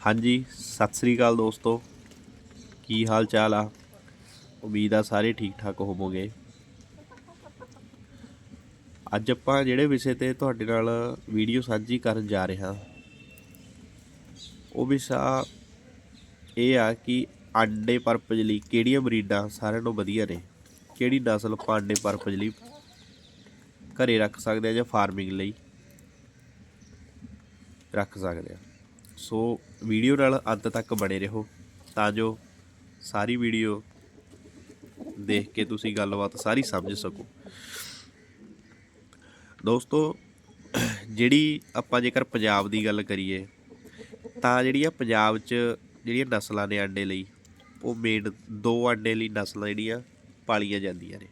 ਹਾਂਜੀ, ਸਤਿ ਸ੍ਰੀ ਅਕਾਲ ਦੋਸਤੋ। ਕੀ ਹਾਲ ਚਾਲ ਆ? ਉਮੀਦ ਆ ਸਾਰੇ ਠੀਕ ਠਾਕ ਹੋਵੋਗੇ। ਅੱਜ ਆਪਾਂ ਜਿਹੜੇ ਵਿਸ਼ੇ ਤੇ ਤੁਹਾਡੇ ਨਾਲ ਵੀਡੀਓ ਸਾਂਝੀ ਕਰਨ ਜਾ ਰਹੇ ਹਾਂ, ਉਹ ਵਿਸ਼ਾ ਇਹ ਆ ਕਿ ਆਂਡੇ ਪਰਪਜ ਲਈ ਕਿਹੜੀਆਂ ਬਰੀਡਾਂ ਸਾਰਿਆਂ ਨੂੰ ਵਧੀਆ ਨੇ, ਕਿਹੜੀ ਨਸਲ ਆਪਾਂ ਆਂਡੇ ਪਰਪਜ ਲਈ ਘਰੇ ਰੱਖ ਸਕਦੇ ਆ ਜਾਂ ਫਾਰਮਿੰਗ ਲਈ ਰੱਖ ਸਕਦੇ ਆ ਸੋ ਵੀਡੀਓ ਨਾਲ ਅੰਤ ਤੱਕ ਬਣੇ ਰਹੋ ਤਾਂ ਜੋ ਸਾਰੀ ਵੀਡੀਓ ਦੇਖ ਕੇ ਤੁਸੀਂ ਗੱਲਬਾਤ ਸਾਰੀ ਸਮਝ ਸਕੋ। ਦੋਸਤੋ, ਜਿਹੜੀ ਆਪਾਂ ਜੇਕਰ ਪੰਜਾਬ ਦੀ ਗੱਲ ਕਰੀਏ, ਤਾਂ ਜਿਹੜੀਆਂ ਪੰਜਾਬ 'ਚ ਜਿਹੜੀਆਂ ਨਸਲਾਂ ਨੇ ਆਂਡੇ ਲਈ, ਉਹ ਮੇਨ ਦੋ ਆਂਡੇ ਲਈ ਨਸਲਾਂ ਜਿਹੜੀਆਂ ਪਾਲੀਆਂ ਜਾਂਦੀਆਂ ਨੇ।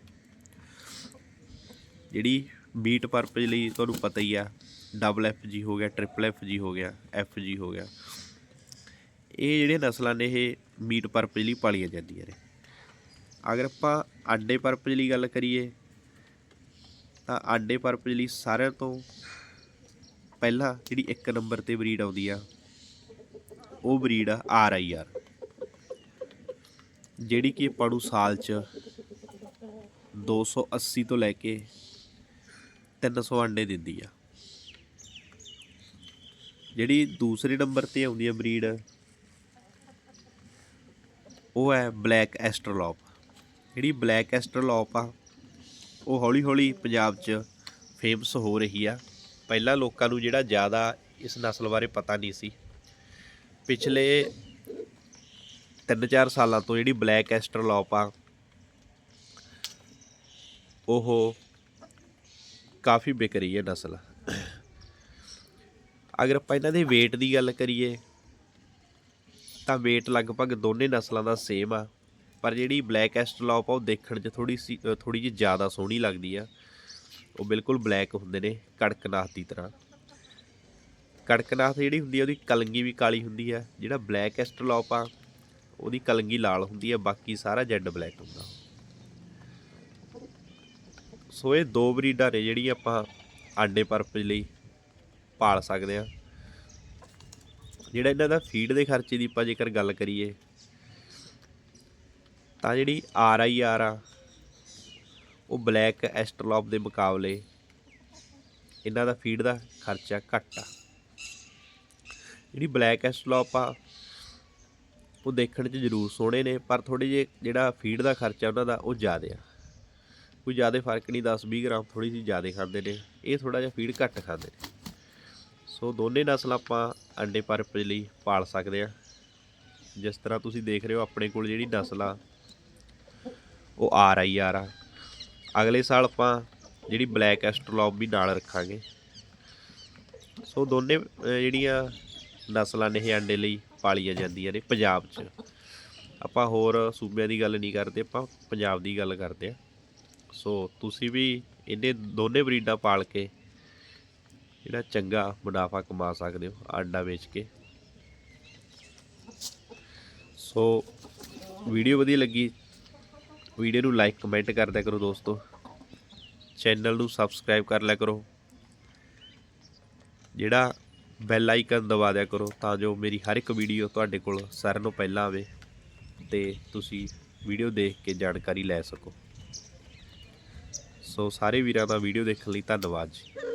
ਜਿਹੜੀ ਮੀਟ ਪਰਪਸ ਲਈ ਤੁਹਾਨੂੰ ਪਤਾ ਹੀ ਆ ਡਬਲ ਐਫ ਜੀ ਹੋ ਗਿਆ ਟ੍ਰਿਪਲ ਐਫ ਜੀ ਹੋ ਗਿਆ ਐਫ ਜੀ ਹੋ ਗਿਆ। ਇਹ ਜਿਹੜੇ ਨਸਲਾਂ ਨੇ, ਇਹ ਮੀਟ ਪਰਪਸ ਲਈ ਪਾਲੀਆਂ ਜਾਂਦੀਆਂ ਨੇ। ਅਗਰ ਆਪਾਂ ਆਂਡੇ ਪਰਪਸ ਲਈ ਗੱਲ ਕਰੀਏ, ਤਾਂ ਆਂਡੇ ਪਰਪਸ ਲਈ ਸਾਰਿਆਂ ਤੋਂ ਪਹਿਲਾਂ ਜਿਹੜੀ ਇੱਕ ਨੰਬਰ ਤੇ ਬਰੀਡ ਆਉਂਦੀ ਆ, ਉਹ ਬਰੀਡ ਆ ਆਰ ਆਈ ਆਰ। ਜਿਹੜੀ ਕਿ ਆਪਾਂ ਨੂੰ ਸਾਲ 'ਚ 280 ਤੋਂ ਲੈ ਕੇ 300 ਅੰਡੇ ਦਿੰਦੀ ਆ। ਜਿਹੜੀ ਦੂਸਰੇ ਨੰਬਰ ਤੇ ਆਉਂਦੀ ਆ ਬਰੀਡ ਉਹ ਹੈ ਬਲੈਕ ਐਸਟਰਲੋਪ। ਜਿਹੜੀ ਬਲੈਕ ਐਸਟਰਲੋਪ ਆ, ਉਹ ਹੌਲੀ ਹੌਲੀ ਪੰਜਾਬ 'ਚ ਫੇਮਸ ਹੋ ਰਹੀ ਆ। ਪਹਿਲਾਂ ਲੋਕਾਂ ਨੂੰ ਜਿਹੜਾ ਜ਼ਿਆਦਾ ਇਸ ਨਸਲ ਬਾਰੇ ਪਤਾ ਨਹੀਂ ਸੀ। ਪਿਛਲੇ 3-4 ਸਾਲਾਂ ਤੋਂ ਜਿਹੜੀ ਬਲੈਕ ਐਸਟਰਲੋਪ ਆ, ਉਹ ਕਾਫੀ ਵਿਕ ਰਹੀ ਹੈ ਨਸਲ। ਅਗਰ ਆਪਾਂ ਇਹਨਾਂ ਦੇ weight ਦੀ ਗੱਲ ਕਰੀਏ ਤਾਂ weight ਲਗਭਗ ਦੋਨੇ ਨਸਲਾਂ ਦਾ ਸੇਮ ਆ। ਪਰ ਜਿਹੜੀ ਬਲੈਕ ਐਸਟਰਲੌਪ ਆ ਉਹ ਦੇਖਣ 'ਚ ਥੋੜੀ ਸੀ ਥੋੜੀ ਜਿਹੀ ਜ਼ਿਆਦਾ ਸੋਹਣੀ ਲੱਗਦੀ ਆ। ਉਹ ਬਿਲਕੁਲ ਬਲੈਕ ਹੁੰਦੇ ਨੇ, ਕੜਕਨਾਥ ਦੀ ਤਰ੍ਹਾਂ। ਕੜਕਨਾਥ ਜਿਹੜੀ ਹੁੰਦੀ ਆ, ਉਹਦੀ ਕਲੰਗੀ ਵੀ ਕਾਲੀ ਹੁੰਦੀ ਆ। ਜਿਹੜਾ ਬਲੈਕ ਐਸਟਰਲੌਪ ਆ ਉਹਦੀ ਕਲੰਗੀ ਲਾਲ ਹੁੰਦੀ ਆ, ਬਾਕੀ ਸਾਰਾ ਜੈਡ ਬਲੈਕ ਹੁੰਦਾ। ਸੋ ਇਹ ਦੋ ਬਰੀਡਾਂ ਨੇ ਜਿਹੜੀਆਂ ਆਪਾਂ ਆਂਡੇ ਪਰਪਸ ਲਈ ਪਾਲ ਸਕਦੇ ਆ। ਜਿਹੜਾ ਇਹਨਾਂ ਦਾ ਫੀਡ ਦੇ ਖਰਚੇ ਦੀ ਆਪਾਂ ਜੇਕਰ ਗੱਲ ਕਰੀਏ, ਤਾਂ ਜਿਹੜੀ ਆਰ ਆਈ ਆਰ ਆ, ਉਹ ਬਲੈਕ ਐਸਟਰਲੌਪ ਦੇ ਮੁਕਾਬਲੇ ਇਹਨਾਂ ਦਾ ਫੀਡ ਦਾ ਖਰਚਾ ਘੱਟ ਆ। ਜਿਹੜੀ ਬਲੈਕ ਐਸਟਰਲੌਪ ਆ, ਉਹ ਦੇਖਣ 'ਚ ਜ਼ਰੂਰ ਸੋਹਣੇ ਨੇ, ਪਰ ਥੋੜੇ ਜਿਹੇ ਜਿਹੜਾ ਫੀਡ ਦਾ ਖਰਚਾ ਉਹਨਾਂ ਦਾ ਉਹ ਜ਼ਿਆਦਾ ਆ। ਕੋਈ ਜ਼ਿਆਦਾ ਫ਼ਰਕ ਨਹੀਂ 10-20 ਗ੍ਰਾਮ ਥੋੜੀ ਜਿਹੀ ਜ਼ਿਆਦਾ ਖਾਂਦੇ ਨੇ, ਇਹ ਥੋੜਾ ਜਿਹਾ ਫੀਡ ਘੱਟ ਖਾਂਦੇ ਨੇ। ਸੋ ਦੋਨੇ ਨਸਲ ਆਪਾਂ ਅੰਡੇ ਪਰਪਸ ਲਈ ਪਾਲ ਸਕਦੇ ਆ। ਜਿਸ ਤਰ੍ਹਾਂ ਤੁਸੀਂ ਦੇਖ ਰਹੇ ਹੋ ਆਪਣੇ ਕੋਲ ਜਿਹੜੀ ਨਸਲ ਆ, ਉਹ ਆਰ ਆਈ ਆਰ ਆ। ਅਗਲੇ ਸਾਲ ਆਪਾਂ ਜਿਹੜੀ ਬਲੈਕ ਐਸਟਰਲੌਪ ਵੀ ਨਾਲ ਰੱਖਾਂਗੇ। ਸੋ ਦੋਨੇ ਜਿਹੜੀਆਂ ਨਸਲਾਂ ਨੇ ਇਹ ਅੰਡੇ ਲਈ ਪਾਲੀਆਂ ਜਾਂਦੀਆਂ ਨੇ ਪੰਜਾਬ 'ਚ। ਆਪਾਂ ਹੋਰ ਸੂਬਿਆਂ ਦੀ ਗੱਲ ਨਹੀਂ ਕਰਦੇ, ਆਪਾਂ ਪੰਜਾਬ ਦੀ ਗੱਲ ਕਰਦੇ ਆ। ਸੋ ਤੁਸੀਂ ਵੀ ਇਹਨੇ ਦੋਨੇ ਬਰੀਡਾਂ ਪਾਲ ਕੇ ਜਿਹੜਾ ਚੰਗਾ ਮੁਨਾਫਾ ਕਮਾ ਸਕਦੇ ਹੋ, ਆਂਡਾ ਵੇਚ ਕੇ। ਸੋ ਵੀਡੀਓ ਵਧੀਆ ਲੱਗੀ, ਵੀਡੀਓ ਨੂੰ ਲਾਈਕ, ਕਮੈਂਟ ਕਰ ਦਿਆ ਕਰੋ ਦੋਸਤੋ। ਚੈਨਲ ਨੂੰ ਸਬਸਕ੍ਰਾਈਬ ਕਰ ਲਿਆ ਕਰੋ। ਜਿਹੜਾ ਬੈਲ ਆਈਕਨ ਦਬਾ ਦਿਆ ਕਰੋ ਤਾਂ ਜੋ ਮੇਰੀ ਹਰ ਇੱਕ ਵੀਡੀਓ ਤੁਹਾਡੇ ਕੋਲ ਸਾਰਿਆਂ ਨੂੰ ਪਹਿਲਾਂ ਆਵੇ ਤੇ ਤੁਸੀਂ ਵੀਡੀਓ ਦੇਖ ਕੇ ਜਾਣਕਾਰੀ ਲੈ ਸਕੋ। ਸੋ ਸਾਰੇ ਵੀਰਾਂ ਦਾ ਵੀਡੀਓ ਦੇਖਣ ਲਈ ਧੰਨਵਾਦ ਜੀ।